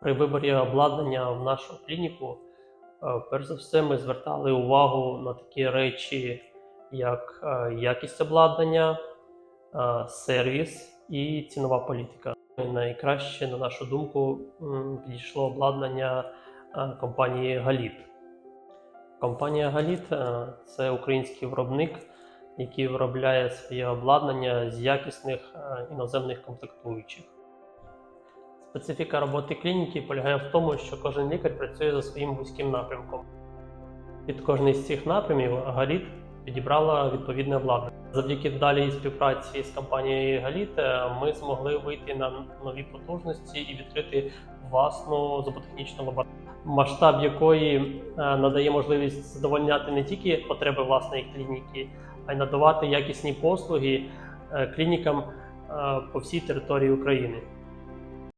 При виборі обладнання в нашу клініку, е, перш за все, ми звертали увагу на такі речі, як е, якість обладнання, е, сервіс і цінова політика. Найкраще, на нашу думку, підійшло обладнання компанії Галіт. Компанія Галіт це український виробник, який виробляє своє обладнання з якісних іноземних комплектуючих. Специфіка роботи клініки полягає в тому, що кожен лікар працює за своїм вузьким напрямком. Під кожний з цих напрямів Галіт підібрала відповідне обладнання. Завдяки вдалій співпраці з компанією Галіт е, ми змогли вийти на нові потужності і відкрити власну зуботехнічну лабораторію, масштаб якої е, надає можливість задовольняти не тільки потреби власної клініки, а й надавати якісні послуги е, клінікам по всій території України.